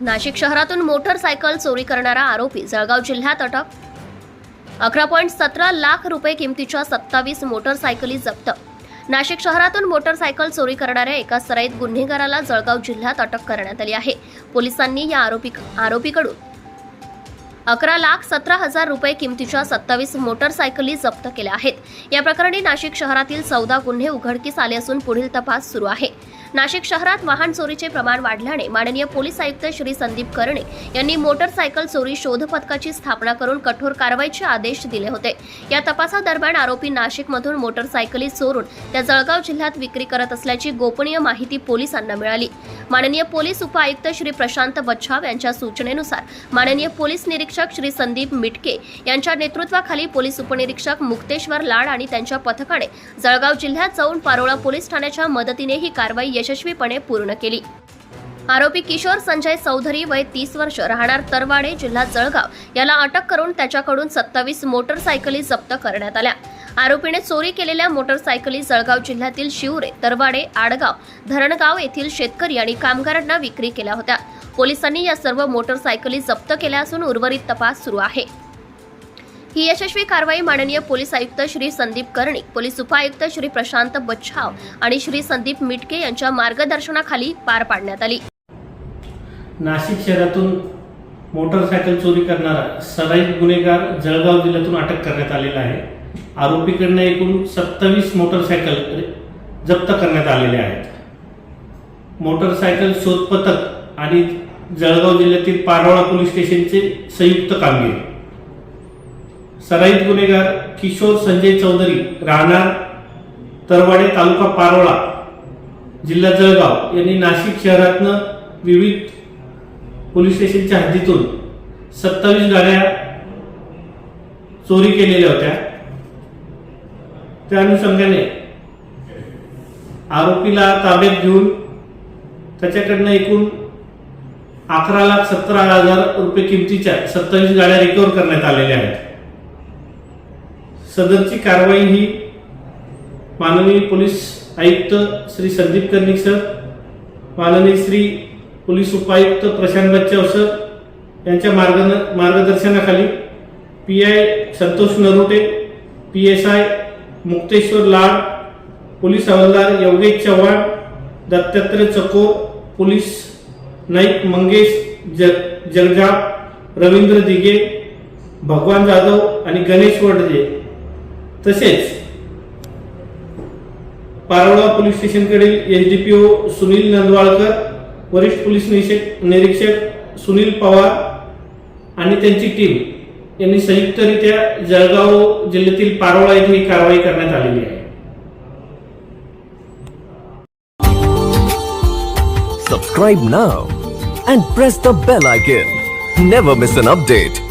नाशिक शहरातून मोटरसायकल चोरी करणारा आरोपी जळगाव जिल्ह्यात अटक. अकरा पॉईंट सतरा लाख रुपये किमतीच्या सत्तावीस मोटरसायकली जप्त. नाशिक शहरातून मोटरसायकल चोरी करणाऱ्या एका सराईत गुन्हेगाराला जळगाव जिल्ह्यात अटक करण्यात आली आहे. पोलिसांनी या आरोपी आरोपीकडून अकरा लाख सतरा हजार रुपये किमतीच्या सत्तावीस मोटरसायकली जप्त केल्या आहेत. या प्रकरणी नाशिक शहरातील चौदा गुन्हे उघडकीस आले असून पुढील तपास सुरू आहे. नाशिक शहरात वाहन चोरीचे प्रमाण वाढल्याने माननीय पोलीस आयुक्त श्री संदीप कर्णे यांनी मोटरसायकल चोरी शोध पथकाची स्थापना करून कठोर कारवाईचे आदेश दिले होते. या तपासादरम्यान आरोपी नाशिकमधून मोटरसायकली चोरून त्या जळगाव जिल्ह्यात विक्री करत असल्याची गोपनीय माहिती पोलिसांना मिळाली. माननीय पोलीस उपायुक्त श्री प्रशांत बच्छाव यांच्या सूचनेनुसार माननीय पोलीस निरीक्षक श्री संदीप मिटके यांच्या नेतृत्वाखाली पोलीस उपनिरीक्षक मुक्तेश्वर लाड आणि त्यांच्या पथकाने जळगाव जिल्ह्यात जाऊन पारोळा पोलीस ठाण्याच्या मदतीने ही कारवाई यशस्वीपणे पूर्ण केली. आरोपी किशोर संजय चौधरी वय तीस वर्ष राहणार तरवाडे जिल्हा जळगाव याला अटक करून त्याच्याकडून सत्तावीस मोटरसायकली जप्त करण्यात आल्या. आरोपीने चोरी केलेल्या मोटरसायकली जळगाव जिल्ह्यातील शिवरे तरवाडे आडगाव धरणगाव येथील शेतकरी आणि कामगारांना विक्री केल्या होत्या. पोलिसांनी या सर्व मोटरसायकली जप्त केल्या असून उर्वरित तपास सुरू आहे. ही यशस्वी कारवाई माननीय पोलीस आयुक्त श्री संदीप कर्णिक पोलीस उपायुक्त श्री प्रशांत बच्छाव आणि श्री संदीप मिटके यांच्या मार्गदर्शनाखाली पार पाडण्यात आली. नाशिक शहरातून मोटरसायकल चोरी करणारा सराईत गुन्हेगार जळगाव जिल्ह्यातून अटक करण्यात आलेला आहे. आरोपीकडनं एकूण सत्तावीस मोटरसायकल जप्त करण्यात आलेले आहेत. मोटरसायकल शोध पथक आणि जळगाव जिल्ह्यातील पारोळा पोलीस स्टेशनचे संयुक्त कामगिरी. सराईत गुन्हेगार किशोर संजय चौधरी राहणार तरवाडे तालुका पारोळा जिल्हा जळगाव यांनी नाशिक शहरातनं विविध पोलीस स्टेशनच्या हद्दीतून सत्तावीस गाड्या चोरी केलेल्या होत्या. त्या अनुषंगाने आरोपीला ताब्यात घेऊन त्याच्याकडनं एकूण अकरा लाख सतरा हजार रुपये किमतीच्या सत्तावीस गाड्या रिकव्हर करण्यात आलेल्या आहेत. सदरची कारवाई ही माननीय पोलीस आयुक्त श्री संदीप कर्णिक सर माननीय श्री पोलीस उपायुक्त प्रशांत बच्चाव सर यांच्या मार्ग मार्गदर्शनाखाली P I Santosh Narote P S I Mukteshwar Lad police हवालदार योगेश चव्हाण दत्तात्रय चकोर पोलीस नाईक मंगेश जग जगजाप रवींद्र दिगे भगवान जाधव आणि गणेश वडजे तसेच पारोळा पोलीस स्टेशनकडील ओ सुनील नंदवाळकर वरिष्ठ पोलीस निरीक्षक सुनील पवार आणि त्यांची टीम. यांनी संयुक्तरित्या जळगाव जिल्ह्यातील पारोळा येथे ही कारवाई करण्यात आलेली आहे Subscribe now and press the bell icon. Never miss an update.